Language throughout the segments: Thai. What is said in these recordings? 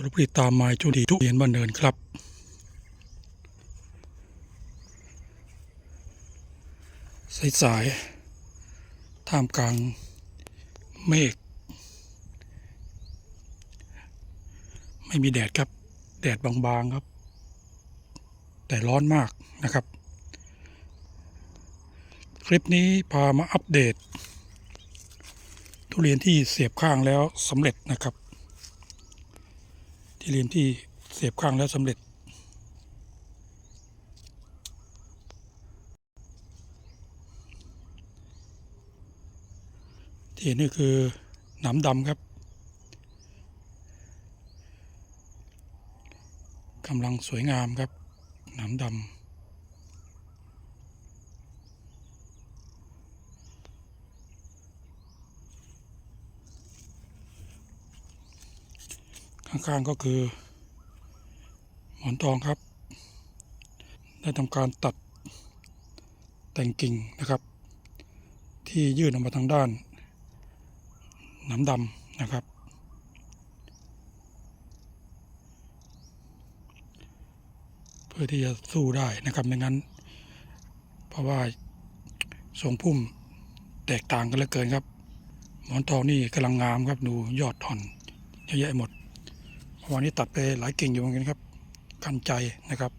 จุลผลิตามไม้จุดีทุกเรียนบ้านเนินครับ สายสายๆท่ามกลางเมฆไม่มีแดดครับ แดดบางๆครับ แต่ร้อนมากนะครับ คลิปนี้พามาอัปเดต ทุเรียนที่เสียบข้างแล้วสำเร็จนะครับ ที่เรียนที่เสียบข้างแล้วสำเร็จ ที่เห็นนี่คือหนามดำครับกำลังสวยงามครับหนามดำ ข้างๆก็คือ หมอนทองครับ ได้ทำการตัดแต่งกิ่งนะครับ ที่ยื่นออกมาทางด้านน้ำดำนะครับ เพื่อที่จะสู้ได้นะครับไม่งั้น เพราะว่าทรงพุ่มแตกต่างกันเหลือเกินครับ หมอนทองนี่กำลังงามครับดูยอดอ่อนเยอะแยะหมด วานนี้ตัดไปหลายกิ่งอยู่เหมือนกันครับ กันใจนะครับ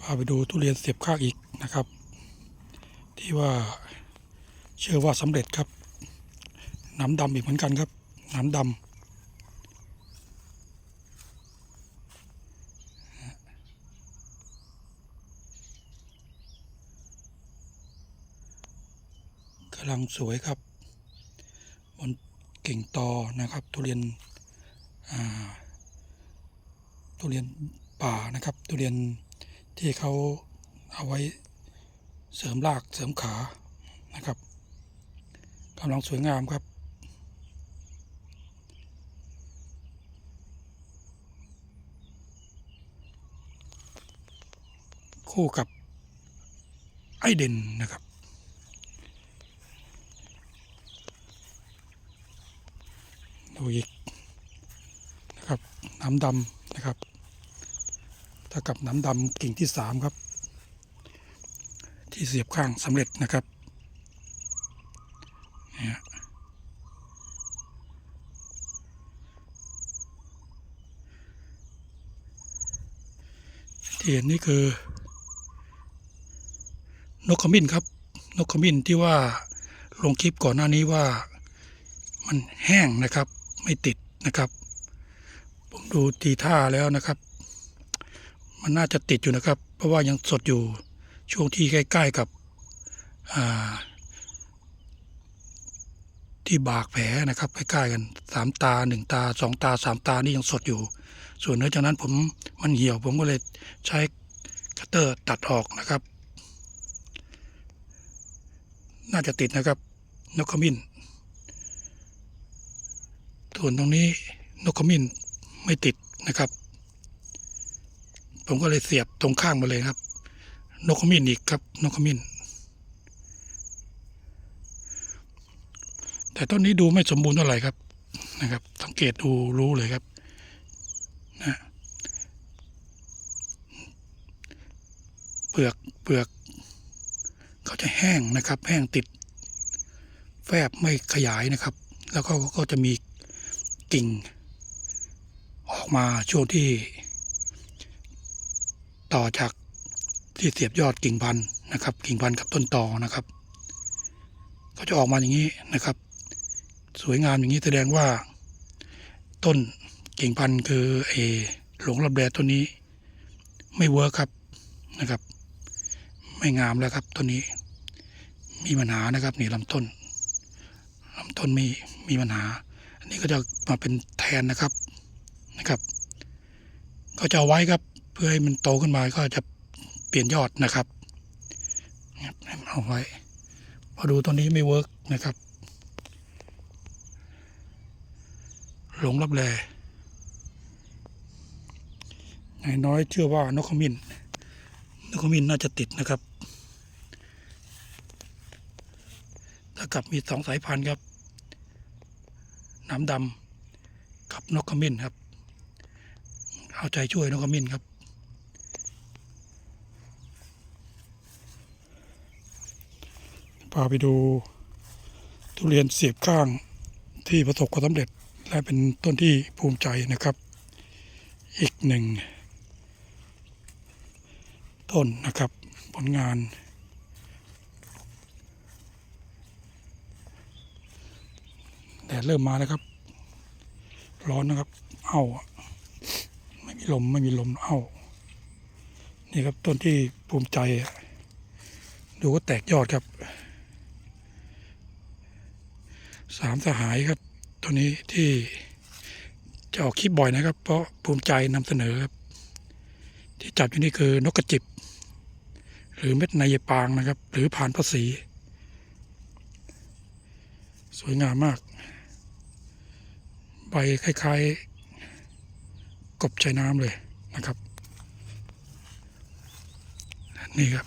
พาไปดูทุเรียนเสียบข้างอีกนะครับ ที่ว่าเชื่อว่าสำเร็จครับ น้ำดำอีกเหมือนกันครับ น้ำดำ กำลังสวยครับ บนกิ่งตอนะครับ ทุเรียนทุเรียนป่านะครับ ทุเรียนที่เขาเอาไว้เสริมรากเสริมขานะครับกำลังสวยงามครับคู่กับไอเดนนะครับ ดูอีกนะครับน้ำดำนะครับ ถ้ากับน้ำดำกิ่งที่สามครับ ที่เสียบข้างสำเร็จนะครับเนี่ยที่เห็นนี่คือนกขมิ้นครับ นกขมิ้นที่ว่าลงคลิปก่อนหน้านี้ว่ามันแห้งนะครับ ไม่ติดนะครับ ผมดูทีท่าแล้วนะครับ มันน่าจะติดอยู่นะครับ เพราะว่ายังสดอยู่ช่วงที่ใกล้ ๆกับที่บากแผลนะครับใกล้ๆกันสามตาหนึ่งตาสองตาสามตานี่ยังสดอยู่ ส่วนเนื้อจากนั้นผมมันเหี่ยว ผมก็เลยใช้คัตเตอร์ตัดออกนะครับ น่าจะติดนะครับนกขมิ้น ส่วนตรงนี้นกขมิ้นไม่ติดนะครับ ผมก็เลยเสียบตรงข้างมาเลยครับ นกขมิ้นอีกครับนกขมิ้น แต่ต้นนี้ดูไม่สมบูรณ์เท่าไหร่ครับนะครับ สังเกตดูรู้เลยครับนะเปลือกเปลือกเขาจะแห้งนะครับ แห้งติดแฟบไม่ขยายนะครับ แล้วก็ก็จะมี กิ่ง ออกมาช่วงที่ ต่อจากที่เสียบยอดกิ่งพันธุ์นะครับ กิ่งพันธุ์กับต้นตอนะครับ ก็จะออกมาอย่างนี้นะครับ สวยงามอย่างนี้แสดงว่า ต้นกิ่งพันธุ์คือเอหลงรับแดต้นนี้ ไม่เวิร์คครับนะครับ ไม่งามแล้วครับต้นนี้ มีปัญหานะครับนี่ลำต้นลำต้นมีมีปัญหา นนี้ก็จะมาเป็นแทนนะครับนะครับ ก็จะไว้ครับ เพื่อให้มันโตขึ้นมาก็จะเปลี่ยนยอดนะครับเนี่เอาไว้ พอดูตัวนี้ไม่เวิร์กนะครับ หลงรับแลนายน้อยเชื่อว่านกขมิ้นนกขมิ้นน่าจะติดนะครับ ถ้ากลับมีสองสายพันธุ์ครับ น้ำดำกับนกขมิ้นครับ เอาใจช่วยนกขมิ้นครับ พาไปดูทุเรียนเสียบข้างที่ประสบความสำเร็จและเป็นต้นที่ภูมิใจนะครับ อีกหนึ่งต้นนะครับผลงาน ดดเริ่มมาแล้วครับ ร้อนนะครับ เอ้าไม่มีลมไม่มีลมเอ้านี่ครับต้นที่ภูมิใจ ดูก็แตกยอดครับ สามสหายครับ ตัวนี้ที่จะออกคลิปบ่อยนะครับ เพราะภูมิใจนำเสนอครับ ที่จับอยู่นี่คือนกกระจิบ หรือเม็ดนายปางนะครับ หรือผ่านภาษี สวยงามมาก ใบคล้ายๆ กบชายน้ำเลยนะครับ นี่ครับ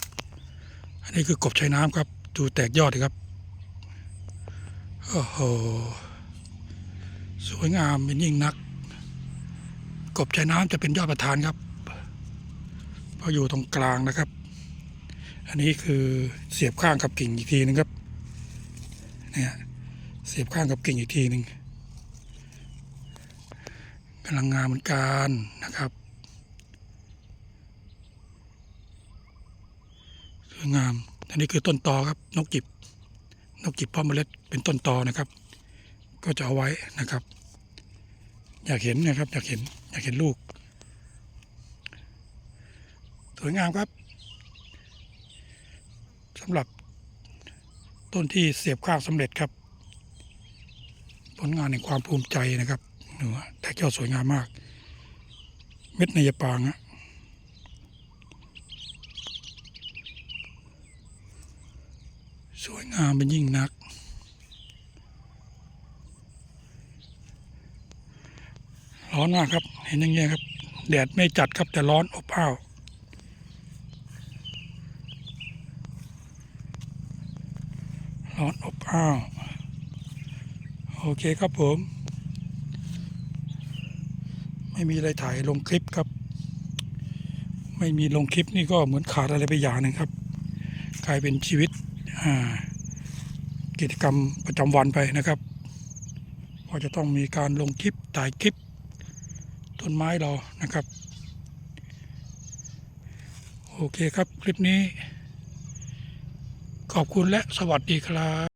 อันนี้คือกบชายน้ำครับ ดูแตกยอดเลยครับโอ้โหสวยงามเป็นยิ่งนัก กบชายน้ำจะเป็นยอดประธานครับเพราะอยู่ตรงกลางนะครับ อันนี้คือเสียบข้างกับกิ่งอีกทีนึงครับเนี่ยเสียบข้างกับกิ่งอีกทีหนึ่ง ลังงามเหมือนกันนะครับสวยงาม อันนี้คือต้นตอครับ นกจิบ นกจิบพ่อเมล็ดเป็นต้นตอนะครับ ก็จะเอาไว้นะครับ อยากเห็นนะครับ อยากเห็น อยากเห็นลูก สวยงามครับสำหรับต้นที่เสียบข้างสำเร็จครับ ผลงานในความภูมิใจนะครับ หนูแต่เจ้าสวยงามมาก เม็ดในยปางอะสวยงามเป็นยิ่งนัก ร้อนมากครับ เห็นอย่างเงี้ยครับ แดดไม่จัดครับแต่ร้อนอบอ้าวร้อนอบอ้าว โอเคครับผม ไม่มีอะไรถ่ายลงคลิปครับ ไม่มีลงคลิปนี่ก็เหมือนขาดอะไรไปอย่างหนึ่งครับ กลายเป็นชีวิตกิจกรรมประจำวันไปนะครับเพราจะต้องมีการลงคลิปถ่ายคลิปต้นไม้เรานะครับโอเคครับคลิปนี้ ขอบคุณและสวัสดีครับ